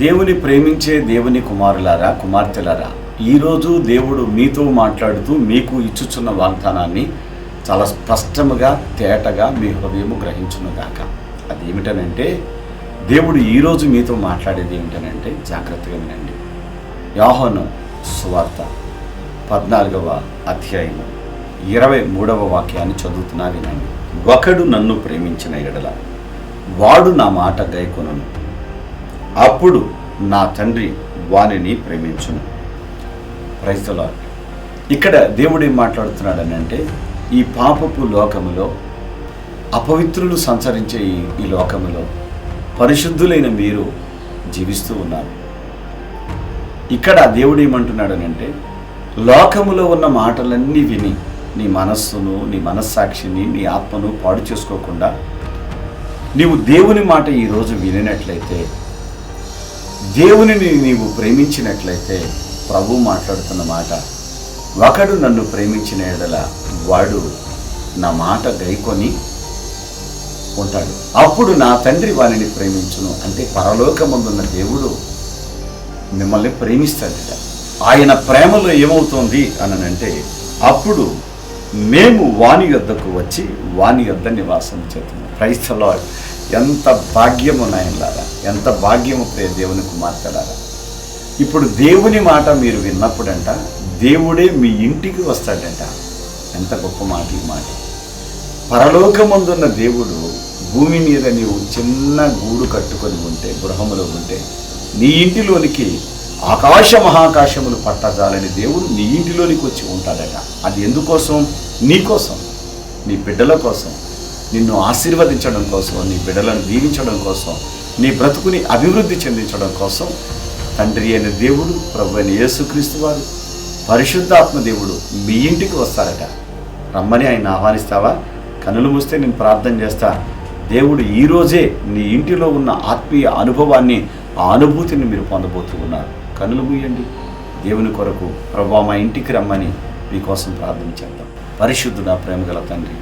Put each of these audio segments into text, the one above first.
దేవుని ప్రేమించే దేవుని కుమారులారా కుమార్తెలారా ఈరోజు దేవుడు మీతో మాట్లాడుతూ మీకు ఇచ్చుచున్న వాగ్దానాన్ని చాలా స్పష్టముగా తేటగా మీ హృదయము గ్రహించునుగాక. అది ఏమిటనంటే దేవుడు ఈరోజు మీతో మాట్లాడేది ఏమిటనంటే జాగ్రత్తగా వినండి. యోహను సువార్త పద్నాలుగవ అధ్యాయము ఇరవై మూడవ వాక్యాన్ని చదువుతున్నా వినండి. ఒకడు నన్ను ప్రేమించిన ఎడల వాడు నా మాట గైకొనను. అప్పుడు నా తండ్రి వానిని ప్రేమించును. ప్రైస్తలా ఇక్కడ దేవుడు ఏం మాట్లాడుతున్నాడని అంటే ఈ పాపపు లోకములో అపవిత్రులు సంచరించే ఈ లోకములో పరిశుద్ధులైన మీరు జీవిస్తూ ఉన్నారు. ఇక్కడ దేవుడు ఏమంటున్నాడనంటే లోకములో ఉన్న మాటలన్నీ విని నీ మనస్సును నీ మనస్సాక్షిని నీ ఆత్మను పాడు చేసుకోకుండా నీవు దేవుని మాట ఈరోజు వినినట్లయితే దేవునిని నీవు ప్రేమించినట్లయితే ప్రభు మాట్లాడుతున్న మాట ఒకడు నన్ను ప్రేమించిన ఎడల వాడు నా మాట గైకొని ఉంటాడు. అప్పుడు నా తండ్రి వారిని ప్రేమించును అంటే పరలోకమందున్న దేవుడు మిమ్మల్ని ప్రేమిస్తాడట. ఆయన ప్రేమలో ఏమవుతోంది అనంటే అప్పుడు మేము వాణి యొద్దకు వచ్చి వాణి యొద్ద నివాసం చేస్తున్నాం క్రైస్తలో ఎంత భాగ్యము నాయనలారా? ఎంత భాగ్యము ప్రియ దేవుని కుమార్తెలారా? ఇప్పుడు దేవుని మాట మీరు విన్నప్పుడంట దేవుడే మీ ఇంటికి వస్తాడంట. ఎంత గొప్ప మాట ఈ మాట. పరలోకమందున్న దేవుడు భూమి మీద నీవు చిన్న గూడు కట్టుకొని ఉంటే గృహములో ఉంటే నీ ఇంటిలోనికి ఆకాశ మహాకాశములు పట్టజాలని దేవుడు నీ ఇంటిలోనికి వచ్చి ఉంటాడట. అది ఎందుకోసం? నీకోసం నీ బిడ్డల కోసం. నిన్ను ఆశీర్వదించడం కోసం నీ బిడ్డలను దీవించడం కోసం నీ బ్రతుకుని అభివృద్ధి చెందించడం కోసం తండ్రి అయిన దేవుడు ప్రభు అయిన యేసుక్రీస్తు వారు పరిశుద్ధాత్మ దేవుడు మీ ఇంటికి వస్తారట. రమ్మని ఆయన ఆహ్వానిస్తావా? కనులు మూస్తే నేను ప్రార్థన చేస్తా. దేవుడు ఈరోజే నీ ఇంటిలో ఉన్న ఆత్మీయ అనుభవాన్ని ఆ అనుభూతిని మీరు పొందబోతూ ఉన్నారు. కనులు మూయండి. దేవుని కొరకు ప్రభు మా ఇంటికి రమ్మని మీకోసం ప్రార్థన చేద్దాం. పరిశుద్ధుడా ప్రేమగల తండ్రి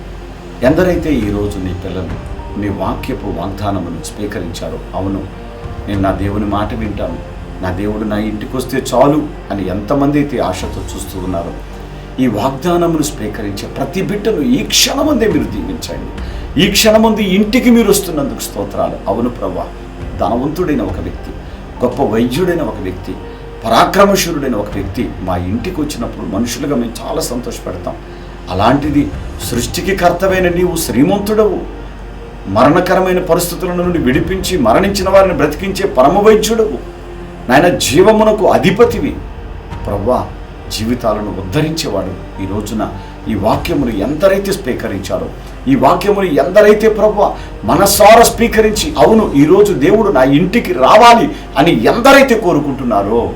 ఎందరైతే ఈరోజు నీ పిల్లలు నీ వాక్యపు వాగ్దానమును స్వీకరించారో అవును నేను నా దేవుని మాట వింటాను. నా దేవుడు నా ఇంటికి వస్తే చాలు అని ఎంతమంది అయితే ఆశతో చూస్తూ ఉన్నారో ఈ వాగ్దానమును స్వీకరించే ప్రతి బిడ్డను ఈ క్షణమందే మీరు దీవించండి. ఈ క్షణముందు ఇంటికి మీరు వస్తున్నందుకు స్తోత్రాలు. అవును ప్రభా ధనవంతుడైన ఒక వ్యక్తి గొప్ప వైద్యుడైన ఒక వ్యక్తి పరాక్రమశూరుడైన ఒక వ్యక్తి మా ఇంటికి వచ్చినప్పుడు మనుషులుగా మేము చాలా సంతోషపడతాం. అలాంటిది సృష్టికి కర్తవైన నీవు శ్రీమంతుడవు. మరణకరమైన పరిస్థితుల నుండి విడిపించి మరణించిన వారిని బ్రతికించే పరమవైద్యుడవు. నాయన జీవమునకు అధిపతివి. ప్రవ్వా జీవితాలను ఉద్ధరించేవాడు ఈ రోజున ఈ వాక్యమును ఎందరైతే స్వీకరించారో ఈ వాక్యమును ఎందరైతే ప్రభు మనసార స్వీకరించి అవును ఈరోజు దేవుడు నా ఇంటికి రావాలి అని ఎందరైతే కోరుకుంటున్నారో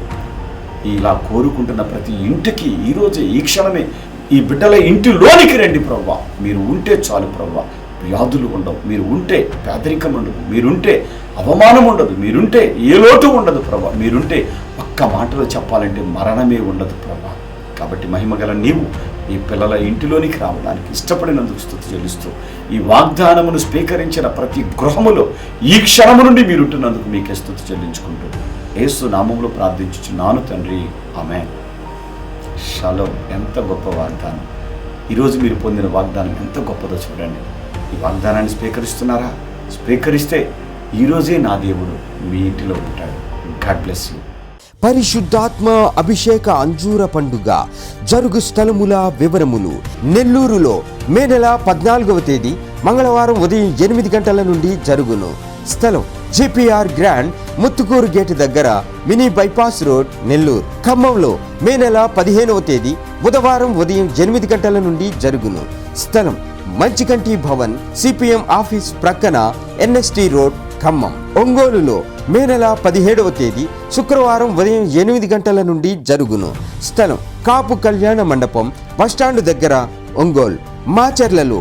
ఇలా కోరుకుంటున్న ప్రతి ఇంటికి ఈరోజే ఈ క్షణమే ఈ బిడ్డల ఇంటిలోనికి రండి ప్రవ్వా. మీరు ఉంటే చాలు ప్రవ్వా. వ్యాధులు ఉండవు. మీరు ఉంటే పేదరికం ఉండదు. మీరుంటే అవమానం ఉండదు. మీరుంటే ఏ లోటు ఉండదు ప్రభా మీరుంటే ఒక్క మాటలో చెప్పాలంటే మరణమే ఉండదు ప్రభా కాబట్టి మహిమగల నీవు ఈ పిల్లల ఇంటిలోనికి రావడానికి ఇష్టపడినందుకు స్థుతి చెల్లిస్తూ ఈ వాగ్దానమును స్వీకరించిన ప్రతి గృహములో ఈ క్షణము నుండి మీరుంటున్నందుకు మీకే స్థుతి చెల్లించుకుంటూ ఏసు నామంలో ప్రార్థించుచున్నాను తండ్రి. ఆమె షలో ఎంత గొప్ప వాగ్దానం. ఈరోజు మీరు పొందిన వాగ్దానం ఎంత గొప్పదో చూడండి. ఈ వాగ్దానాన్ని స్వీకరిస్తున్నారా? స్వీకరిస్తే ఈరోజే నా దేవుడు మీ ఇంటిలో ఉంటాడు. God bless you. పరిశుద్ధాత్మ అభిషేక అంజూర పండుగ జరుగు స్థలముల వివరములు నెల్లూరులో మే నెల పద్నాలుగవ తేదీ మంగళవారం ఉదయం ఎనిమిది గంటల నుండి జరుగును. స్థలం జిపిఆర్ గ్రాండ్ ముత్తుకూరు గేట్ దగ్గర మినీ బైపాస్ రోడ్ నెల్లూరు. ఖమ్మంలో మే నెల పదిహేనవ తేదీ బుధవారం ఉదయం ఎనిమిది గంటల నుండి జరుగును. స్థలం మంచికంటి భవన్ సిపిఎం ఆఫీస్ ప్రక్కన ఎన్ఎస్టి రోడ్ ఖమ్మం. ఒంగోలులో మే నెల పదిహేడవ తేదీ శుక్రవారం ఉదయం ఎనిమిది గంటల నుండి జరుగును. స్థలం కాపు కళ్యాణ మండపం బస్టాండ్ దగ్గర ఒంగోలు. మాచర్లలో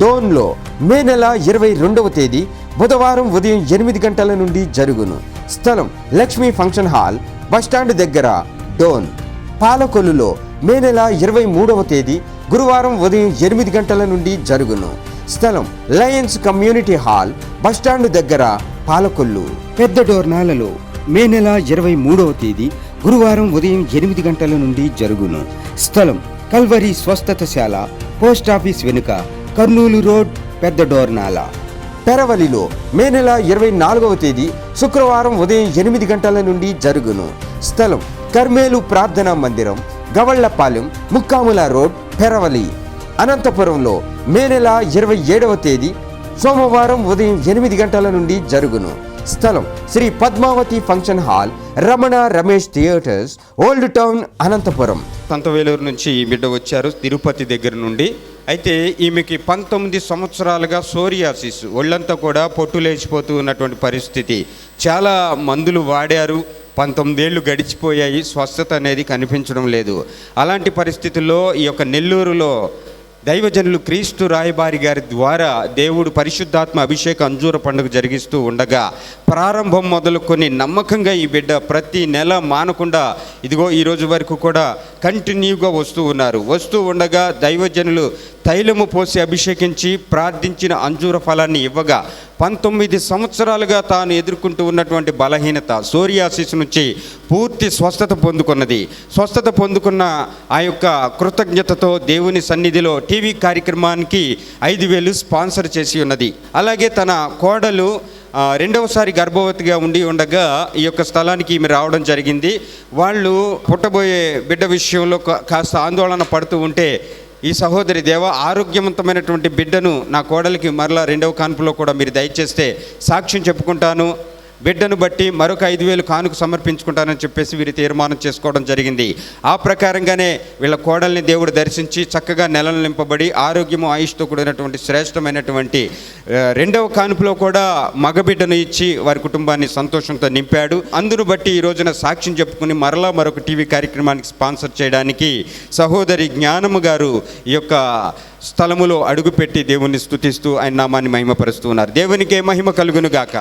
డోన్లో మే నెల ఇరవై రెండవ తేదీ బుధవారం ఉదయం ఎనిమిది గంటల నుండి జరుగును. స్థలం లక్ష్మీ ఫంక్షన్ హాల్ బస్టాండ్ దగ్గర డోన్. పాలకొల్లులో మే నెల ఇరవై మూడవ తేదీ గురువారం ఉదయం ఎనిమిది గంటల నుండి జరుగును. స్థలం లయన్స్ కమ్యూనిటీ హాల్ బస్టాండ్ దగ్గర పాలకొల్లు. పెద్ద డోర్నాలలో మే నెల ఇరవై మూడవ తేదీ గురువారం ఉదయం ఎనిమిది గంటల నుండి జరుగును. స్థలం కల్వరి స్వస్థతశాల పోస్ట్ ఆఫీస్ వెనుక కర్నూలు రోడ్ పెద్ద డోర్నాల. పెరవలిలో మే నెల ఇరవై నాలుగవ తేదీ శుక్రవారం ఉదయం ఎనిమిది గంటల నుండి జరుగును. స్థలం కర్మేలు ప్రార్థనా మందిరం గవళ్ళపాలెం ముక్కాముల రోడ్ పెరవలి. అనంతపురంలో మే నెల ఇరవై ఏడవ తేదీ సోమవారం ఉదయం ఎనిమిది గంటల నుండి జరుగును. స్థలం Sri Padmavathi function hall Ramana Ramesh theatres old town Anantapur. Santhaveluru నుంచి బిడ్డ వచ్చారు. తిరుపతి దగ్గర నుండి అయితే ఈమెకి పంతొమ్మిది సంవత్సరాలుగా సోరియాసిస్ ఒళ్ళంతా కూడా పొట్టు లేచిపోతూ ఉన్నటువంటి పరిస్థితి. చాలా మందులు వాడారు. పంతొమ్మిదేళ్ళు గడిచిపోయాయి. స్వస్థత అనేది కనిపించడం లేదు. అలాంటి పరిస్థితుల్లో ఈ యొక్క నెల్లూరులో దైవజనులు క్రీస్తు రాయబారి గారి ద్వారా దేవుడు పరిశుద్ధాత్మ అభిషేక అంజూర పండుగ జరిగిస్తూ ఉండగా ప్రారంభం మొదలుకొని నమ్మకంగా ఈ బిడ్డ ప్రతి నెల మానకుండా ఇదిగో ఈ రోజు వరకు కూడా కంటిన్యూగా వస్తూ ఉన్నారు. వస్తూ ఉండగా దైవజనులు తైలము పోసి అభిషేకించి ప్రార్థించిన అంజూర ఫలాన్ని ఇవ్వగా పంతొమ్మిది సంవత్సరాలుగా తాను ఎదుర్కొంటూ ఉన్నటువంటి బలహీనత సోరియాసిస్ నుంచి పూర్తి స్వస్థత పొందుకున్నది. స్వస్థత పొందుకున్న ఆ యొక్క కృతజ్ఞతతో దేవుని సన్నిధిలో టీవీ కార్యక్రమానికి ఐదు వేలు స్పాన్సర్ చేసి ఉన్నది. అలాగే తన కోడలు రెండవసారి గర్భవతిగా ఉండి ఉండగా ఈ యొక్క స్థలానికి ఈమె రావడం జరిగింది. వాళ్ళు పుట్టబోయే బిడ్డ విషయంలో కా- కాస్త ఆందోళన పడుతూ ఉంటే ఈ సహోదరి దేవ ఆరోగ్యవంతమైనటువంటి బిడ్డను నా కోడలికి మరలా రెండవ కాన్పులో కూడా మీరు దయచేస్తే సాక్ష్యం చెప్పుకుంటాను. బిడ్డను బట్టి మరొక ఐదు వేలు కానుక సమర్పించుకుంటానని చెప్పేసి వీరు తీర్మానం చేసుకోవడం జరిగింది. ఆ ప్రకారంగానే వీళ్ళ కోడల్ని దేవుడు దర్శించి చక్కగా నెలలు నింపబడి ఆరోగ్యము ఆయుష్తో కూడినటువంటి శ్రేష్టమైనటువంటి రెండవ కానుపులో కూడా మగబిడ్డను ఇచ్చి వారి కుటుంబాన్ని సంతోషంతో నింపాడు. అందును బట్టి ఈ రోజున సాక్ష్యం చెప్పుకుని మరలా మరొక టీవీ కార్యక్రమానికి స్పాన్సర్ చేయడానికి సహోదరి జ్ఞానము గారు ఈ యొక్క స్థలములో అడుగుపెట్టి దేవుణ్ణి స్థుతిస్తూ ఆయన నామాన్ని మహిమపరుస్తూ ఉన్నారు. దేవునికి మహిమ కలుగును గాక